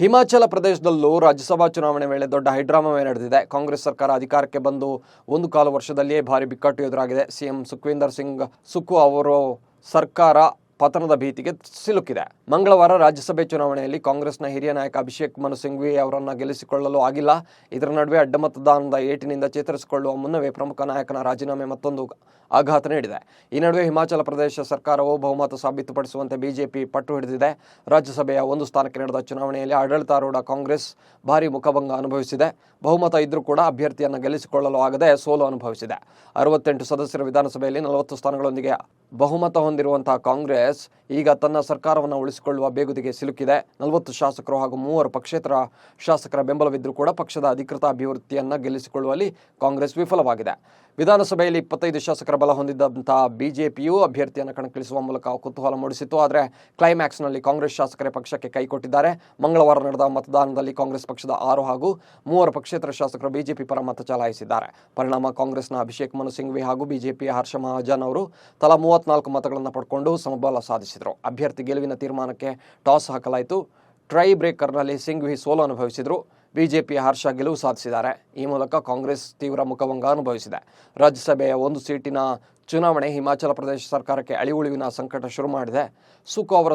ಹಿಮಾಚಲ ಪ್ರದೇಶದಲ್ಲೂ ರಾಜ್ಯಸಭಾ ಚುನಾವಣೆ ವೇಳೆ ದೊಡ್ಡ ಹೈಡ್ರಾಮವೇ ನಡೆದಿದೆ. ಕಾಂಗ್ರೆಸ್ ಸರ್ಕಾರ ಅಧಿಕಾರಕ್ಕೆ ಬಂದು ಒಂದು ಕಾಲು ವರ್ಷದಲ್ಲಿಯೇ ಭಾರಿ ಬಿಕ್ಕಟ್ಟು ಎದುರಾಗಿದೆ. ಸಿಎಂ ಸುಖ್ವೀಂದರ್ ಸಿಂಗ್, ಸುಕ್ಕು ಅವರು ಸರ್ಕಾರ ಪತನದ ಭೀತಿಗೆ ಸಿಲುಕಿದೆ. ಮಂಗಳವಾರ ರಾಜ್ಯಸಭೆ ಚುನಾವಣೆಯಲ್ಲಿ ಕಾಂಗ್ರೆಸ್ನ ಹಿರಿಯ ನಾಯಕ ಅಭಿಷೇಕ್ ಮನು ಸಿಂಘ್ವಿ ಅವರನ್ನು ಗೆಲ್ಲಿಸಿಕೊಳ್ಳಲು ಆಗಿಲ್ಲ. ಇದರ ನಡುವೆ ಅಡ್ಡ ಮತದಾನದ ಏಟಿನಿಂದ ಚೇತರಿಸಿಕೊಳ್ಳುವ ಮುನ್ನವೇ ಪ್ರಮುಖ ನಾಯಕನ ರಾಜೀನಾಮೆ ಮತ್ತೊಂದು ಆಘಾತ ನೀಡಿದೆ. ಈ ನಡುವೆ ಹಿಮಾಚಲ ಪ್ರದೇಶ ಸರ್ಕಾರವು ಬಹುಮತ ಸಾಬೀತುಪಡಿಸುವಂತೆ ಬಿಜೆಪಿ ಪಟ್ಟು ಹಿಡಿದಿದೆ. ರಾಜ್ಯಸಭೆಯ ಒಂದು ಸ್ಥಾನಕ್ಕೆ ನಡೆದ ಚುನಾವಣೆಯಲ್ಲಿ ಆಡಳಿತಾರೂಢ ಕಾಂಗ್ರೆಸ್ ಭಾರಿ ಮುಖಭಂಗ ಅನುಭವಿಸಿದೆ. ಬಹುಮತ ಇದ್ದರೂ ಕೂಡ ಅಭ್ಯರ್ಥಿಯನ್ನು ಗೆಲ್ಲಿಸಿಕೊಳ್ಳಲು ಆಗದೆ ಸೋಲು ಅನುಭವಿಸಿದೆ. ಅರವತ್ತೆಂಟು ಸದಸ್ಯರ ವಿಧಾನಸಭೆಯಲ್ಲಿ ನಲವತ್ತು ಸ್ಥಾನಗಳೊಂದಿಗೆ ಬಹುಮತ ಹೊಂದಿರುವಂತಹ ಕಾಂಗ್ರೆಸ್ ಈಗ ತನ್ನ ಸರ್ಕಾರವನ್ನು ಉಳಿಸಿಕೊಳ್ಳುವ ಬೇಗುದಿಗೆ ಸಿಲುಕಿದೆ. ನಲವತ್ತು ಶಾಸಕರು ಹಾಗೂ ಮೂವರು ಪಕ್ಷೇತರ ಶಾಸಕರ ಬೆಂಬಲವಿದ್ದರೂ ಕೂಡ ಪಕ್ಷದ ಅಧಿಕೃತ ಅಭಿವೃದ್ಧಿಯನ್ನು ಗೆಲ್ಲಿಸಿಕೊಳ್ಳುವಲ್ಲಿ ಕಾಂಗ್ರೆಸ್ ವಿಫಲವಾಗಿದೆ. ವಿಧಾನಸಭೆಯಲ್ಲಿ ಇಪ್ಪತ್ತೈದು ಶಾಸಕರ ಬಲ ಹೊಂದಿದ್ದಂತಹ ಬಿಜೆಪಿಯು ಅಭ್ಯರ್ಥಿಯನ್ನು ಕಣಕ್ಕಿಳಿಸುವ ಮೂಲಕ ಕುತೂಹಲ ಮೂಡಿಸಿತ್ತು. ಆದರೆ ಕ್ಲೈಮ್ಯಾಕ್ಸ್ನಲ್ಲಿ ಕಾಂಗ್ರೆಸ್ ಶಾಸಕರೇ ಪಕ್ಷಕ್ಕೆ ಕೈಕೊಟ್ಟಿದ್ದಾರೆ ಮಂಗಳವಾರ ನಡೆದ ಮತದಾನದಲ್ಲಿ ಕಾಂಗ್ರೆಸ್ ಪಕ್ಷದ ಆರು ಹಾಗೂ ಮೂವರು ಪಕ್ಷೇತರ ಶಾಸಕರು ಬಿಜೆಪಿ ಪರ ಮತ ಚಲಾಯಿಸಿದ್ದಾರೆ. ಪರಿಣಾಮ ಕಾಂಗ್ರೆಸ್ನ ಅಭಿಷೇಕ್ ಮನು ಸಿಂಘ್ವಿ ಹಾಗೂ ಬಿಜೆಪಿಯ ಹರ್ಷ ಮಹಾಜನ್ ಅವರು ತಲಾ ಮೂವತ್ನಾಲ್ಕು ಮತಗಳನ್ನು ಪಡ್ಕೊಂಡು ಸಮಬಲ ಸಾಧಿಸಿದರು. ಅಭ್ಯರ್ಥಿ ಗೆಲುವಿನ ತೀರ್ಮಾನಕ್ಕೆ ಟಾಸ್ ಹಾಕಲಾಯಿತು. ಟ್ರೈ ಬ್ರೇಕರ್ನಲ್ಲಿ ಸಿಂಘ್ವಿ ಸೋಲು ಅನುಭವಿಸಿದರು. ಬಿಜೆಪಿಯ ಹರ್ಷ ಗೆಲುವು ಸಾಧಿಸಿದ್ದಾರೆ. ಈ ಮೂಲಕ ಕಾಂಗ್ರೆಸ್ ತೀವ್ರ ಮುಖಭಂಗ ಅನುಭವಿಸಿದೆ. ರಾಜ್ಯಸಭೆಯ ಒಂದು ಸೀಟಿನ ಚುನಾವಣೆ ಹಿಮಾಚಲ ಪ್ರದೇಶ ಸರ್ಕಾರಕ್ಕೆ ಅಳಿವುಳಿವಿನ ಸಂಕಟ ಶುರು ಮಾಡಿದೆ ಸುಕು ಅವರ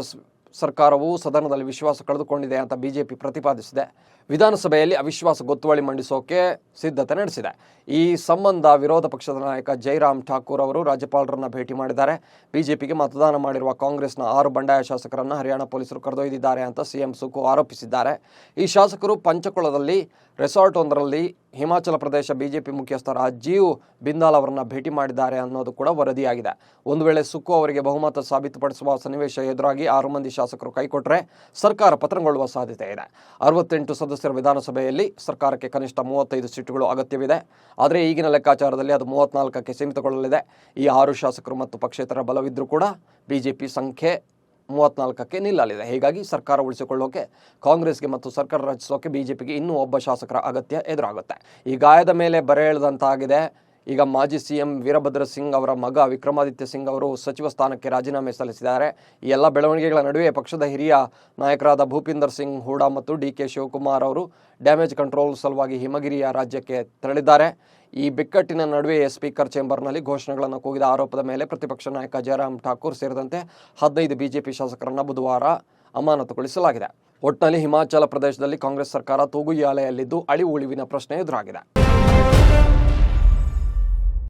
ಸರ್ಕಾರವು ಸದನದಲ್ಲಿ ವಿಶ್ವಾಸ ಕಳೆದುಕೊಂಡಿದೆ ಅಂತ ಬಿಜೆಪಿ ಪ್ರತಿಪಾದಿಸಿದೆ. ವಿಧಾನಸಭೆಯಲ್ಲಿ ಅವಿಶ್ವಾಸ ಗೊತ್ತುವಳಿ ಮಂಡಿಸೋಕೆ ಸಿದ್ಧತೆ ನಡೆಸಿದೆ. ಈ ಸಂಬಂಧ ವಿರೋಧ ಪಕ್ಷದ ನಾಯಕ ಜೈರಾಮ್ ಠಾಕೂರ್ ಅವರು ರಾಜ್ಯಪಾಲರನ್ನ ಭೇಟಿ ಮಾಡಿದ್ದಾರೆ. ಬಿಜೆಪಿಗೆ ಮತದಾನ ಮಾಡಿರುವ ಕಾಂಗ್ರೆಸ್ನ ಆರು ಬಂಡಾಯ ಶಾಸಕರನ್ನು ಹರಿಯಾಣ ಪೊಲೀಸರು ಕರೆದೊಯ್ದಿದ್ದಾರೆ ಅಂತ ಸಿಎಂ ಸುಕು ಆರೋಪಿಸಿದ್ದಾರೆ. ಈ ಶಾಸಕರು ಪಂಚಕುಳದಲ್ಲಿ ರೆಸಾರ್ಟ್ ಒಂದರಲ್ಲಿ ಹಿಮಾಚಲ ಪ್ರದೇಶ ಬಿಜೆಪಿ ಮುಖ್ಯಸ್ಥ ರಾಜೀವ್ ಬಿಂದಾಲ್ ಅವರನ್ನ ಭೇಟಿ ಮಾಡಿದ್ದಾರೆ ಅನ್ನೋದು ಕೂಡ ವರದಿಯಾಗಿದೆ. ಒಂದು ವೇಳೆ ಸುಕ್ಕು ಅವರಿಗೆ ಬಹುಮತ ಸಾಬೀತುಪಡಿಸುವ ಸನ್ನಿವೇಶ ಎದುರಾಗಿ ಆರು ಮಂದಿ ಶಾಸಕರು ಕೈಕೊಟ್ಟರೆ ಸರ್ಕಾರ ಪತನಗೊಳ್ಳುವ ಸಾಧ್ಯತೆ ಇದೆ. ಅರವತ್ತೆಂಟು ಸದಸ್ಯರ ವಿಧಾನಸಭೆಯಲ್ಲಿ ಸರ್ಕಾರಕ್ಕೆ ಕನಿಷ್ಠ ಮೂವತ್ತೈದು ಸೀಟುಗಳು ಅಗತ್ಯವಿದೆ. ಆದರೆ ಈಗಿನ ಲೆಕ್ಕಾಚಾರದಲ್ಲಿ ಅದು ಮೂವತ್ನಾಲ್ಕಕ್ಕೆ ಸೀಮಿತಗೊಳ್ಳಲಿದೆ. ಈ ಆರು ಶಾಸಕರು ಮತ್ತು ಪಕ್ಷೇತರ ಬಲವಿದ್ದರೂ ಕೂಡ ಬಿಜೆಪಿ ಸಂಖ್ಯೆ ಮೂವತ್ನಾಲ್ಕಕ್ಕೆ ನಿಲ್ಲಲಿದೆ. ಹೀಗಾಗಿ ಸರ್ಕಾರ ಉಳಿಸಿಕೊಳ್ಳೋಕೆ, ಕಾಂಗ್ರೆಸ್ಗೆ ಮತ್ತು ಸರ್ಕಾರ ರಚಿಸೋಕೆ ಬಿಜೆಪಿಗೆ ಇನ್ನೂ ಒಬ್ಬ ಶಾಸಕರ ಅಗತ್ಯ ಎದುರಾಗುತ್ತೆ. ಈ ಗಾಯದ ಮೇಲೆ ಬರೆ ಎಳೆದಂತಾಗಿದೆ. ಈಗ ಮಾಜಿ ಸಿಎಂ ವೀರಭದ್ರ ಸಿಂಗ್ ಅವರ ಮಗ ವಿಕ್ರಮಾದಿತ್ಯ ಸಿಂಗ್ ಅವರು ಸಚಿವ ಸ್ಥಾನಕ್ಕೆ ರಾಜೀನಾಮೆ ಸಲ್ಲಿಸಿದ್ದಾರೆ. ಈ ಎಲ್ಲ ಬೆಳವಣಿಗೆಗಳ ನಡುವೆ ಪಕ್ಷದ ಹಿರಿಯ ನಾಯಕರಾದ ಭೂಪಿಂದರ್ ಸಿಂಗ್, ಹೂಡಾ ಮತ್ತು ಡಿ ಕೆ ಶಿವಕುಮಾರ್ ಅವರು ಡ್ಯಾಮೇಜ್ ಕಂಟ್ರೋಲ್ ಸಲುವಾಗಿ ಹಿಮಗಿರಿಯ ರಾಜ್ಯಕ್ಕೆ ತೆರಳಿದ್ದಾರೆ. ಈ ಬಿಕ್ಕಟ್ಟಿನ ನಡುವೆ ಸ್ಪೀಕರ್ ಚೇಂಬರ್ನಲ್ಲಿ ಘೋಷಣೆಗಳನ್ನು ಕೂಗಿದ ಆರೋಪದ ಮೇಲೆ ಪ್ರತಿಪಕ್ಷ ನಾಯಕ ಜಯರಾಮ್ ಠಾಕೂರ್ ಸೇರಿದಂತೆ ಹದಿನೈದು ಬಿಜೆಪಿ ಶಾಸಕರನ್ನು ಬುಧವಾರ ಅಮಾನತುಗೊಳಿಸಲಾಗಿದೆ. ಒಟ್ಟಿನಲ್ಲಿ ಹಿಮಾಚಲ ಪ್ರದೇಶದಲ್ಲಿ ಕಾಂಗ್ರೆಸ್ ಸರ್ಕಾರ ತೂಗುಯಾಲೆಯಲ್ಲಿದ್ದು ಅಳಿವು ಉಳಿವಿನ ಪ್ರಶ್ನೆ ಎದುರಾಗಿದೆ.